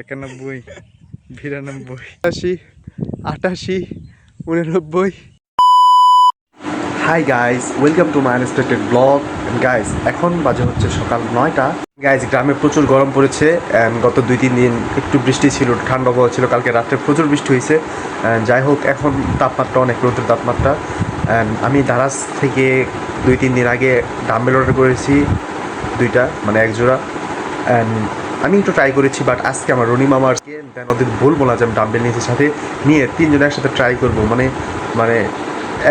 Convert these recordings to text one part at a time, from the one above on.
একানব্বই, বিরানব্বই আশি আটাশি, উননব্বই। Hi guys welcome to my unexpected vlog guys এখন বাজে হচ্ছে সকাল নয়টা। গাইস গ্রামে প্রচুর গরম পড়েছে গত দুই তিন দিন একটু বৃষ্টি ছিল, ঠান্ডা আবহাওয়া ছিল, কালকে রাত্রে প্রচুর বৃষ্টি হয়েছে। যাই হোক, এখন তাপমাত্রা অনেক রোদের তাপমাত্রা। আমি দারাজ থেকে দুই তিন দিন আগে ডাম্বেল অর্ডার করেছি, দুইটা মানে এক জোড়া অ্যান্ড আমি একটু ট্রাই করেছি বাট আজকে আমার রনি মামার ওদের বলব না যে আমি ডাম্বেল নিয়েছি সাথে নিয়ে তিনজন একসাথে ট্রাই করব। মানে মানে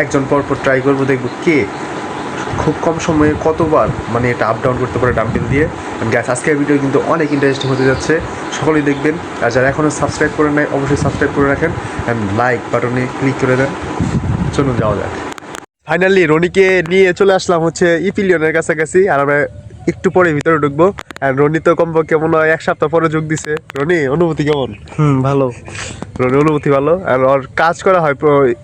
একজন পর পর ট্রাই করব, দেখব কে খুব কম সময়ে কতবার মানে এটা আপ ডাউন করতে পারে ডাম্বেল দিয়ে। গ্যাস আজকের ভিডিও কিন্তু অনেক ইন্টারেস্টিং হতে যাচ্ছে। সকলেই দেখবেন। আর যারা এখনও সাবস্ক্রাইব করে নেয় অবশ্যই সাবস্ক্রাইব করে রাখেন। অ্যান্ড লাইক বাটনে ক্লিক করে দেন। চলুন যাওয়া যাক। ফাইনালি রনিকে নিয়ে চলে আসলাম হচ্ছে ইপিলিয়নের কাছাকাছি। আর আমরা একটু পরে ভিতরে ঢুকবো। আর রনি তো কমপক্ষে মনে হয় এক সপ্তাহ পরে যোগ দিছে। রনি অনুভূতি কেমন? হুম ভালো। রনি অনুভূতি ভালো? আর ওর কাজ করা হয়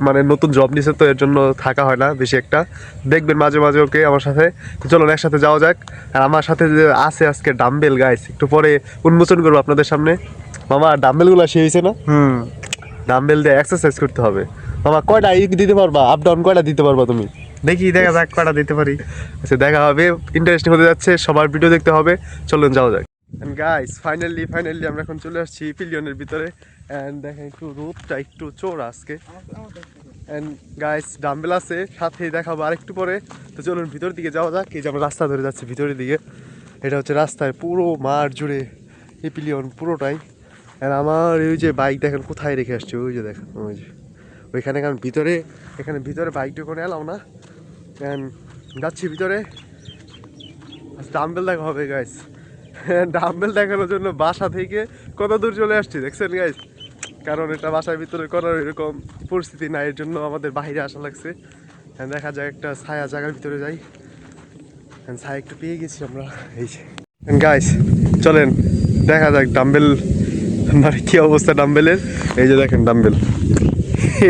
মানে নতুন জব নিছে তো এর জন্য থাকা হয় না বেশি একটা। দেখবেন মাঝে মাঝে ওকে আমার সাথে। চলো একসাথে যাওয়া যাক। আর আমার সাথে যে আছে আজকে ডাম্বেল গাইস একটু পরে উন্মোচন করব আপনাদের সামনে। মামা ডাম্বেলগুলো সে হয়েছে না? হুম। ডাম্বেল দিয়ে এক্সারসাইজ করতে হবে। মামা কয়টা দিতে পারবা? আপ ডাউন কয়টা দিতে পারবা তুমি? দেখি, দেখা যাক কটা দিতে পারি। আচ্ছা দেখা হবে ইন্টারেস্টিং হতে যাচ্ছে, সবার ভিডিও দেখতে হবে। চলুন, যাওয়া যাক। গাইস ফাইনালি ফাইনালি আমরা এখন চলে আসছি পিলিয়নের ভিতরে। অ্যান্ড দেখেন একটু রোদটা একটু চোর আজকে। অ্যান্ড গাইস ডাম্বেল আছে সাথে দেখাবো আরেকটু পরে। তো চলুন ভিতর দিকে যাওয়া যাক। এই যে আমরা রাস্তা ধরে যাচ্ছি ভিতরের দিকে। এটা হচ্ছে রাস্তায় পুরো মাঠ জুড়ে এই পিলিয়ন পুরোটাই। আর আমার ওই যে বাইক দেখেন কোথায় রেখে আসছে? ওই যে দেখেন, ওই যে। ওইখানে কারণ ভিতরে, এখানে ভিতরে বাইকটা করে এলাম না। যাচ্ছি ভিতরে। ডাম্বেল দেখা হবে গাইস ডাম্বেল দেখানোর জন্য বাসা থেকে কত দূর চলে আসছি, দেখছেন গাইস কারণ এটা বাসার ভিতরে করার এরকম পরিস্থিতি নাই, এর জন্য আমাদের বাইরে আসা লাগছে। দেখা যাক একটা ছায়া জায়গার ভিতরে যাই। ছায়া একটু পেয়ে গেছি আমরা, এই যে। গাইস চলেন, দেখা যাক ডাম্বেল মানে কি অবস্থা ডাম্বেলের এই যে দেখেন ডাম্বেল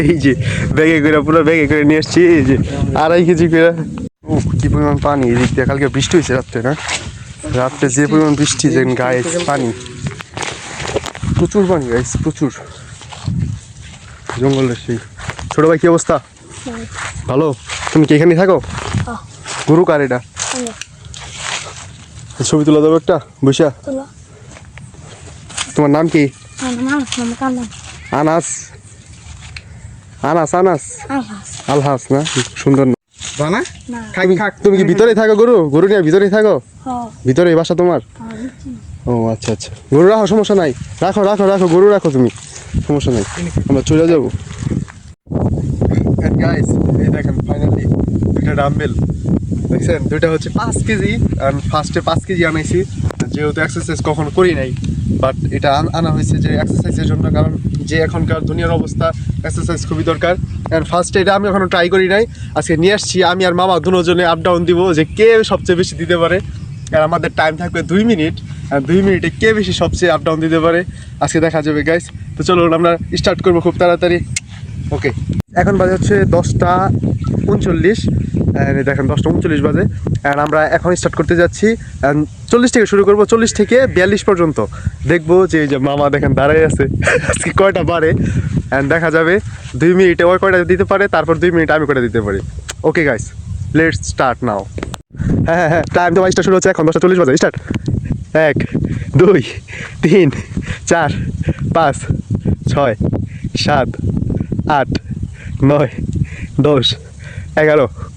এই যে ব্যাগে করে পুরো ব্যাগে করে নিয়ে এসছি এই যে আড়াই কেজি করে। ও কি পরিমাণ পানি এদিক দিয়ে কালকে বৃষ্টি হয়েছে রাত্রে না? রাত্রে যে পরিমাণ বৃষ্টি যে গায়ে পানি। প্রচুর পানি গাইস প্রচুর। জঙ্গলের সেই। ছোট ভাই কি অবস্থা? ভালো? তুমি কি এখানে থাকো? গরু কার এটা? ছবি তোলা দেবো একটা বৈশা তোমার নাম কি? আনাস। আনাস আনাস। আলহাস না? সুন্দর নাম। বানা? না। খাক তুমি কি ভিতরে থাকো গরু? গরু নিয়ে ভিতরেই থাকো? হ ভিতরে বাসা তোমার? ও আচ্ছা আচ্ছা। গরু রাখো সমস্যা নাই। রাখো রাখো রাখো গরু রাখো তুমি। সমস্যা নাই। আমরা চলে যাব। গাইস এই দেখেন ফাইনালি দুইটা ডাম্বেল দেখছেন? দুইটা হচ্ছে পাঁচ কেজি আর ফার্স্টে পাঁচ কেজি আনাইছি। যেহেতু এক্সারসাইজ কখনো করি নাই বাট এটা আনা হয়েছে যে এক্সারসাইজের জন্য কারণ যে এখনকার দুনিয়ার অবস্থা এক্সারসাইজ খুবই দরকার। অ্যান্ড ফার্স্টে এটা আমি এখনও ট্রাই করি নাই। আজকে নিয়ে আসছি, আমি আর মামা দুজনে আপ ডাউন দিব যে কে সবচেয়ে বেশি দিতে পারে। আর আমাদের টাইম থাকবে দুই মিনিট আর দুই মিনিটে কে বেশি সবচেয়ে আপ ডাউন দিতে পারে, আজকে দেখা যাবে গাইস তো চলুন, আমরা স্টার্ট করব খুব তাড়াতাড়ি। ওকে এখন বাজে হচ্ছে দশটা উনচল্লিশ। দেখেন, দশটা উনচল্লিশ বাজে অ্যান্ড আমরা এখন স্টার্ট করতে যাচ্ছি, And চল্লিশ থেকে শুরু করব, চল্লিশ থেকে বিয়াল্লিশ পর্যন্ত। দেখব যে এই যে মামা দেখেন দাঁড়াই আছে, আজকে কয়টা পারে অ্যান্ড দেখা যাবে, দুই মিনিটে ওই কয়টা দিতে পারে, তারপর দুই মিনিট আমি কয়টা দিতে পারি। Okay guys let's start now হ্যাঁ হ্যাঁ হ্যাঁ টাইম তো বাইশটা শুরু হচ্ছে এখন, দশটা চল্লিশ বাজে স্টার্ট এক, দুই, তিন, চার, পাঁচ, ছয়, সাত, আট, নয়, দশ, এগারো।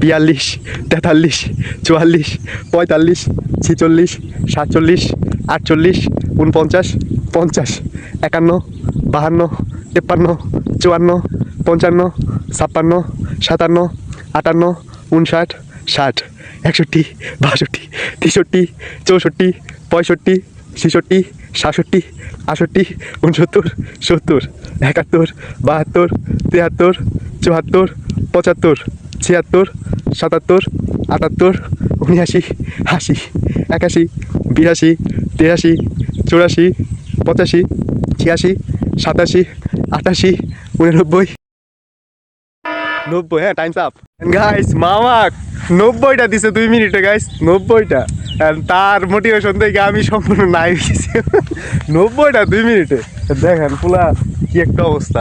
বিয়াল্লিশ, তেতাল্লিশ, চুয়াল্লিশ, পঁয়তাল্লিশ, ছেচল্লিশ, সাতচল্লিশ, আটচল্লিশ উনপঞ্চাশ পঞ্চাশ, একান্ন, বাহান্ন, তেপ্পান্ন, চুয়ান্ন, পঞ্চান্ন, ছাপ্পান্ন, সাতান্ন, আটান্ন উনষাট ষাট, একষট্টি, বাষট্টি, তেষট্টি, চৌষট্টি, পঁয়ষট্টি, ছেষট্টি, সাতষট্টি আষট্টি উনসত্তর সত্তর, একাত্তর, বাহাত্তর তিয়াত্তর চুয়াত্তর, পঁচাত্তর। ছিয়াত্তর, সাতাত্তর, আটাত্তর উনআশি আশি, একাশি, বিরাশি, তিরাশি, চুরাশি, পঁচাশি, ছিয়াশি, সাতাশি, আটাশি, উননব্বই। নব্বই হ্যাঁ টাইমস আপ গাইস মামা নব্বইটা দিছে দুই মিনিটে গাইস নব্বইটা। তার মোটিভেশন দেখে আমি সম্পূর্ণ নাই। নব্বইটা দুই মিনিটে। দেখেন পুলা কি একটা অবস্থা।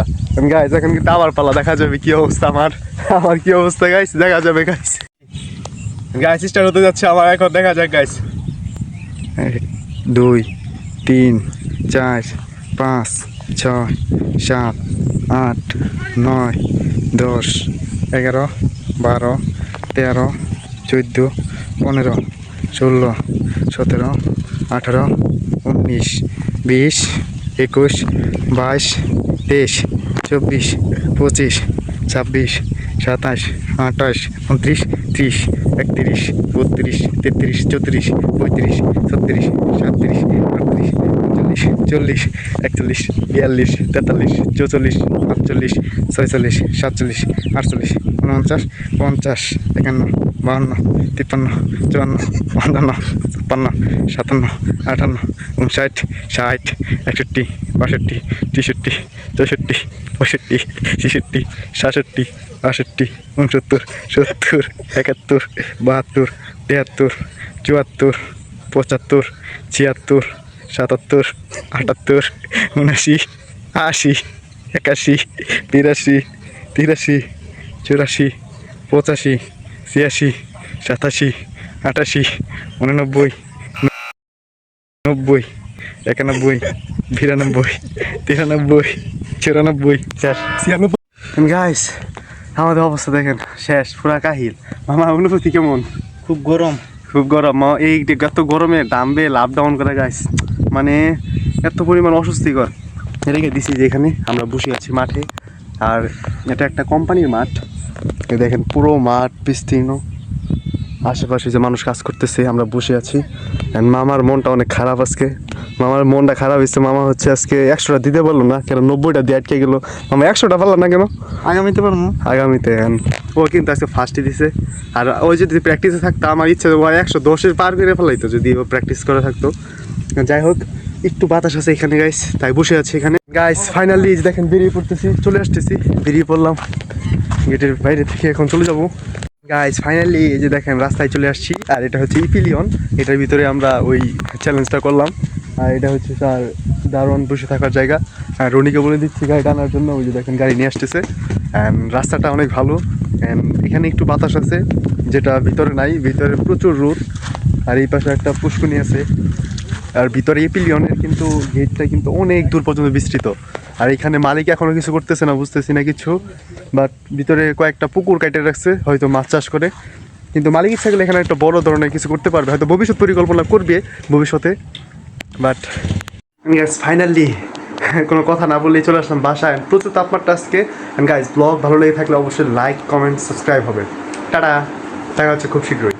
গাইস এখন কিন্তু আবার পালা, দেখা যাবে কি অবস্থা আমার। আমার কি অবস্থা গাইস দেখা যাবে গাইস গাইস স্টার্ট হতে যাচ্ছে আমার, এখন দেখা যাক গাইস দুই, তিন, চার, পাঁচ, ছয়, সাত, আট, নয়, দশ, এগারো, বারো, তেরো, চোদ্দ, পনেরো, ষোলো, সতেরো, আঠারো, উনিশ, বিশ একুশ, বাইশ, তেইশ, চব্বিশ, পঁচিশ, ছাব্বিশ, সাতাশ, আঠাশ, উনত্রিশ, ত্রিশ, একত্রিশ, বত্রিশ, তেত্রিশ, চৌত্রিশ, পঁয়ত্রিশ, ছত্রিশ সাতত্রিশ আটত্রিশ উনচল্লিশ চল্লিশ, একচল্লিশ, বিয়াল্লিশ, তেতাল্লিশ, চৌচল্লিশ আটচল্লিশ ছয়চল্লিশ, সাতচল্লিশ, আটচল্লিশ, উনপঞ্চাশ, পঞ্চাশ, একান্ন। বাহান্ন, তিপ্পান্ন, চুয়ান্ন পঞ্চান্ন ছাপ্পান্ন, সাতান্ন, আটান্ন উনষাট ষাট, একষট্টি, বাষট্টি তেষট্টি চৌষট্টি, পঁয়ষট্টি, ছেষট্টি, সাতষট্টি বাষট্টি উনসত্তর সত্তর, একাত্তর, বাহাত্তর তিয়াত্তর চুয়াত্তর, পঁচাত্তর, ছিয়াত্তর, সাতাত্তর, আটাত্তর, উনআশি, আশি, একাশি বিরাশি তিরাশি, চুরাশি, পঁচাশি ছিয়াশি সাতাশি আটাশি উননব্বই নব্বই একানব্বই বিরানব্বই তিরানব্বই চুরানব্বই ছিয়ানব্বই গাইস আমাদের অবস্থা দেখেন শেষ পুরা কাহিল। মামা অনুভূতি কেমন? খুব গরম। খুব গরম। মা এই এত গরমে ডাম্বেল লাভ ডাউন করে গাইস মানে এত পরিমাণ অস্বস্তিকর। রেখে দিছি যে এখানে আমরা বসে আছি মাঠে। আর এটা একটা কোম্পানির মাঠ। দেখেন পুরো মাঠ বিস্তীর্ণ। আশেপাশে যে মানুষ কাজ করতেছে আমরা বসে আছি। And মামার মনটা অনেক খারাপ আজকে। মামার মনটা খারাপ হয়েছে। মামা হচ্ছে আজকে একশোটা দিতে পারল না কেন নব্বইটা দিয়ে আটকে গেলো। মামা একশোটা পারল না কেন? আগামীতে পারব। আগামীতে ও কিন্তু আজকে ফার্স্টে দিছে। আর ও যদি প্র্যাকটিসে থাকতো আমার ইচ্ছে ও একশো দশের পার করে ফেলাইতো যদি ও প্র্যাকটিস করে থাকতো। যাই হোক একটু বাতাস আছে এখানে গাইস তাই বসে আছি এখানে। গাইস ফাইনালি দেখেন বেরিয়ে পড়তেছি চলে আসতেছি। বেরিয়ে পড়লাম। গেটের বাইরে থেকে এখন চলে যাব। গাইস ফাইনালি এই যে দেখেন, রাস্তায় চলে আসছি। আর এটা হচ্ছে ইপিলিয়ন। এটার ভিতরে আমরা ওই চ্যালেঞ্জটা করলাম। আর এটা হচ্ছে তার দারোয়ান বসে থাকার জায়গা। আর রনিকে বলে দিচ্ছি, গাড়ি টানার জন্য ওই যে দেখেন, গাড়ি নিয়ে আসতেছে। অ্যান্ড রাস্তাটা অনেক ভালো। অ্যান্ড এখানে একটু বাতাস আছে, যেটা ভিতরে নাই। ভিতরে প্রচুর রোদ। আর এই পাশে একটা পুষ্কুনি আছে। আর ভিতরে এপিলিয়নের কিন্তু গেটটা কিন্তু অনেক দূর পর্যন্ত বিস্তৃত। আর এখানে মালিক এখনও কিছু করতেছে না, বুঝতেছি না কিছু। বাট ভিতরে কয়েকটা পুকুর কেটে রাখছে, হয়তো মাছ চাষ করে। কিন্তু মালিক ইচ্ছা এখানে একটা বড় ধরনের কিছু করতে পারবে। হয়তো ভবিষ্যৎ পরিকল্পনা করবে ভবিষ্যতে। বাট গ্যাস ফাইনালি কোনো কথা না বললেই চলে আসলাম বাসায়। প্রচুর তাপমাত্রা আজকে। গাইজ ব্লগ ভালো লেগে থাকলে অবশ্যই লাইক কমেন্ট সাবস্ক্রাইব হবে। টাটা! দেখা হচ্ছে খুব শীঘ্রই।